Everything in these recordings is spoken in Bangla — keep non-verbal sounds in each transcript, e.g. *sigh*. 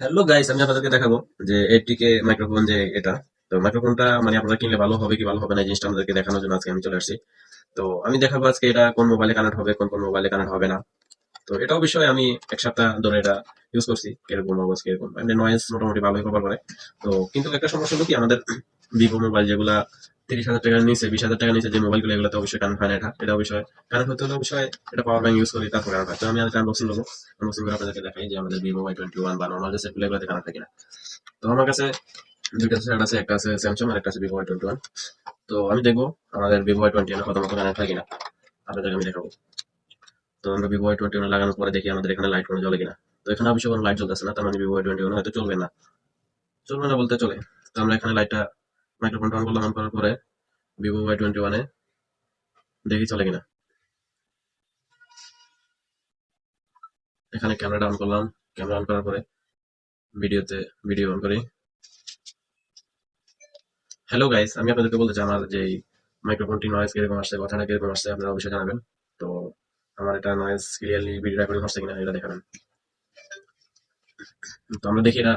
হ্যালো গাইস আমি আপনাদেরকে দেখাবো যে এটিকে মাইক্রোফোন যে এটা। তো মাইক্রোফোনটা মানে আপনারা কিনলে ভালো হবে কি ভালো হবে না জিনিসটা আমাদেরকে দেখানোর জন্য আজকে আমি চলে আসছি। তো আমি দেখাবো আজকে এটা কোন মোবাইলে কানেক্ট হবে, কোন কোন মোবাইলে কানেক্ট হবে না। তো এটাও অবশ্যই আমি এক সপ্তাহ ধরে এটা ইউজ করছি, কীরকম আওয়াজ কীরকম মানে নয়েজ মোটামুটি ভালোই কভার করে তো কিন্তু একটা সমস্যা হলো কি, আমাদের *clears throat* ভিভো মোবাইল যেগুলা তিরিশ হাজার টাকার নিচে বিশ হাজার টাকার নিচে যে মোবাইলগুলো এগুলোতে অবশ্যই কানেক্ট হয় না এটা। এটা অবশ্যই, কানেক্ট হতে হলে অবশ্যই এটা পাওয়ার ব্যাংক ইউজ করি তারপর হয়। তো আমি আজকে আনবক্সিং করব। আনবক্সিং করে আপনাদেরকে দেখাই যে আমাদের ভিভো ওয়াই টোয়েন্টি ওয়ান বা নর্মাল যে সেটগুলো এগুলোতে কানেক্ট হয় কিনা। তো আমার কাছে দুইটা সেট আছে, একটা আছে স্যামসাং আর একটা আছে ভিভো ওয়াই টোয়েন্টি ওয়ান তো আমি দেখব আমাদের ভিভো ওয়াই টোয়েন্টি ওয়ান কত মতো কানেক্ট হয় কিনা। আপনাদেরকে আমি দেখাবো। তো আমরা ভিভো ওয়াই টোয়েন্টি ওয়ান লাগানোর পরে দেখি আমাদের এখানে লাইট কোনো জ্বলে কিনা। তো এখানে অবশ্যই কোনো লাইট জ্বলতেছে না, তার মানে ভিভো ওয়াই টোয়েন্টি ওয়ান হয়তো চলবে না। চলবে না বলতে চলে। তো আমরা এখানে লাইটটা মাইক্রোফোনটা অন করলাম অন করার পরে ভিভো ওয়াই টোয়েন্টি ওয়ানে দেখি চলে কিনা। এখানে ক্যামেরাটা অন করলাম। ক্যামেরা অন করার পরে ভিডিওতে ভিডিও অন করি। হ্যালো গাইস আমি আপনাদেরকে বলতে চাই আমার যে মাইক্রোফোনটি নয়েজ কীরকম আসছে কথাটা কীরকম আসছে আপনারা অবশ্যই জানাবেন। তো আমার এটা নয়েজ ক্লিয়ারলি ভিডিও রেকর্ডিং হচ্ছে কিনা এটা দেখাবেন। তো আমরা দেখি এটা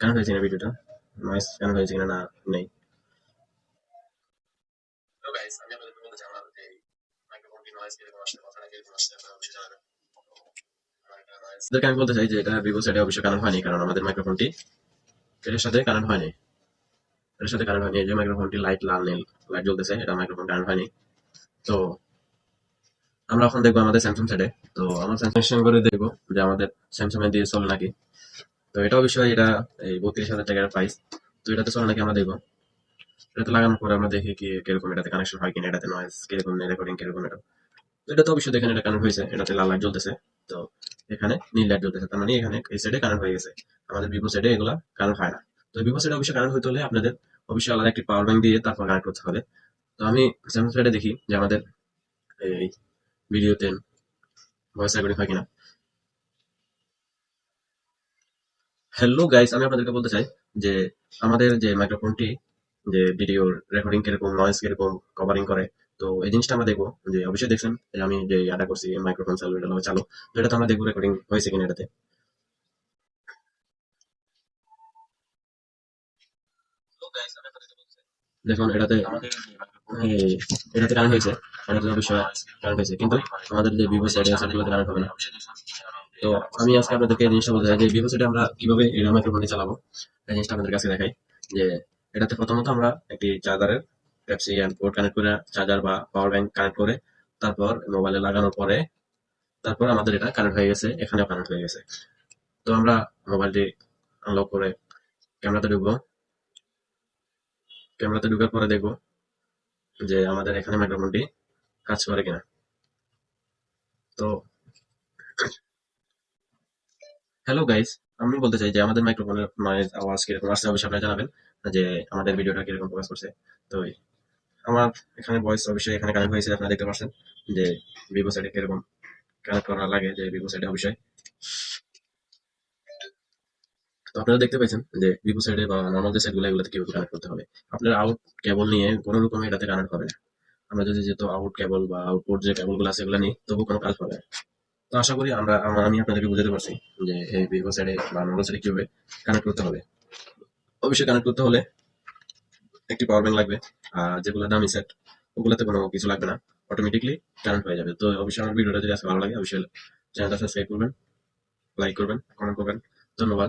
কেন হয়েছে না ভিডিওটা নয়েজ কেন হয়েছে কিনা না নেই। গাইস আমি আপনাদেরকে বলতে আমার যে মাইক্রোফোনটি নয়েজ কীরকম আমি বলতে চাই যে এটা ভিভো সাইডে অবশ্যই কানেক্ট হয়নি, কারণ আমাদের মাইক্রোফোনটি এটার সাথে হয়নি। এটার সাথে হয়নি, এই যে মাইক্রোফোনটি লাইট লাল নীল লাইট জ্বলতেছে, এটা মাইক্রোফোন হয়নি। তো আমরা এখন দেখব আমাদের স্যামসাং সাইডে তো আমার স্যামসাং করে দেখব যে আমাদের স্যামসাং এ দিয়ে চলে নাকি। তো এটা অবশ্যই এটা এই বত্রিশ হাজার টাকার প্রাইস তো এটাতে চলে নাকি আমরা দেখব। এটাতে লাগানোর পরে আমরা দেখি কি, কীরকম এটাতে কানেকশন হয় কিনা, এটাতে নয়েজ কীরকম রেকর্ডিং কীরকম এটা। এটা তো অবশ্যই দেখেন, এটা কানেক্ট হয়েছে, এটাতে লাল লাইট জ্বলতেছে। তো এখানে নীল লাইট জ্বলতেছে, তার মানে এখানে এই সাইডে কানেক্ট হয়ে গেছে। আমাদের ভিভো সাইডে এগুলা কানেক্ট হয় না। তো ভিভো সাইডে অবশ্যই কানেক্ট হতে হলে আপনাদের অবশ্যই আলাদা একটি পাওয়ার ব্যাংক দিয়ে তারপর কানেক্ট করতে হবে। তো আমি স্যামসাং সাইডে দেখি যে আমাদের এই ভিডিওতে ভয়েস রেকর্ডিং হয় কিনা। হ্যালো গাইস আমি আপনাদেরকে বলতে চাই যে আমাদের যে মাইক্রোফোনটি যে ভিডিও রেকর্ডিং কীরকম নয়েজ কীরকম কভারিং করে তো এই জিনিসটা আমরা দেখব। যে অবশ্যই দেখছেন যে আমি যে আটা করছি মাইক্রোফোন চালু এটা চালু। তো এটা তো আমরা দেখব রেকর্ডিং হয়েছে কিনা এটাতে। দেখুন এটাতে এটাতে কানেক্ট হয়েছে এটাতে অবশ্যই কানেক্ট হয়েছে। কিন্তু আমাদের যে ভিভো সাইডে আছে সেগুলোতে কানেক্ট হবে না। তো আমি আজকে আপনাদেরকে এই জিনিসটা বলতে চাই যে ভিভো সাইডে আমরা কীভাবে এই মাইক্রোফোনে চালাবো এই জিনিসটা আপনাদের কাছে দেখাই। যে এটাতে প্রথমত আমরা একটি চার্জারের টাইপ-সি পোর্ট কানেক্ট করে চার্জার বা পাওয়ার ব্যাংক কানেক্ট করে তারপর মোবাইলে লাগানোর পরে তারপর আমাদের এটা কানেক্ট হয়ে গেছে, এখানেও কানেক্ট হয়ে গেছে। তো আমরা মোবাইলটি আনলক করে ক্যামেরাতে ঢুকবো। ক্যামেরাতে ঢুকার পরে দেখব যে আমাদের এখানে মাইক্রোফোনটি কাজ করে কিনা। তো *coughs* হ্যালো গাইস আমি বলতে চাই যে আমাদের মাইক্রোফোনের নয়েজ আওয়াজ কীরকম? আসছে অবশ্যই আপনারা জানাবেন যে আমাদের ভিডিওটা কীরকম প্রকাশ করছে। তো আমার এখানে ভয়েস অবশ্যই এখানে কানেক্ট হয়েছে, আপনারা দেখতে পাচ্ছেন যে ভিভো সাইডে কীরকম কানেক্ট করা লাগে যে ভিভো সাইডে অবশ্যই। তো আপনারা দেখতে পাচ্ছেন যে ভিভো সাইডে বা নর্মাল যে সাইডগুলো এগুলোতে কীভাবে কানেক্ট করতে হবে? আপনারা আউট কেবল নিয়ে কোনো রকম এটাতে কানেক্ট হবে না। আমরা যদি যেহেতু আউট কেবল বা আউটপুট যে কেবলগুলো আছে, এগুলো নিই তবু কোনো কাজ হবে না। তো আশা করি আমরা, আমি আপনাদেরকে বুঝাতে পারছি যে এই ভিভো সাইডে বা নর্মাল সাইডে কীভাবে কানেক্ট করতে হবে। অবশ্যই কানেক্ট করতে হলে একটি পাওয়ার ব্যাংক লাগবে, আর যেগুলো দামি সেট ওগুলোতে কোনো কিছু লাগবে না। অটোমেটিকলি কানেক্ট হয়ে যাবে। তো অবশ্যই আমার ভিডিওটা যদি আজকে ভালো লাগে, অবশ্যই চ্যানেলটা সাবস্ক্রাইব করবেন লাইক করবেন কমেন্ট করবেন। ধন্যবাদ।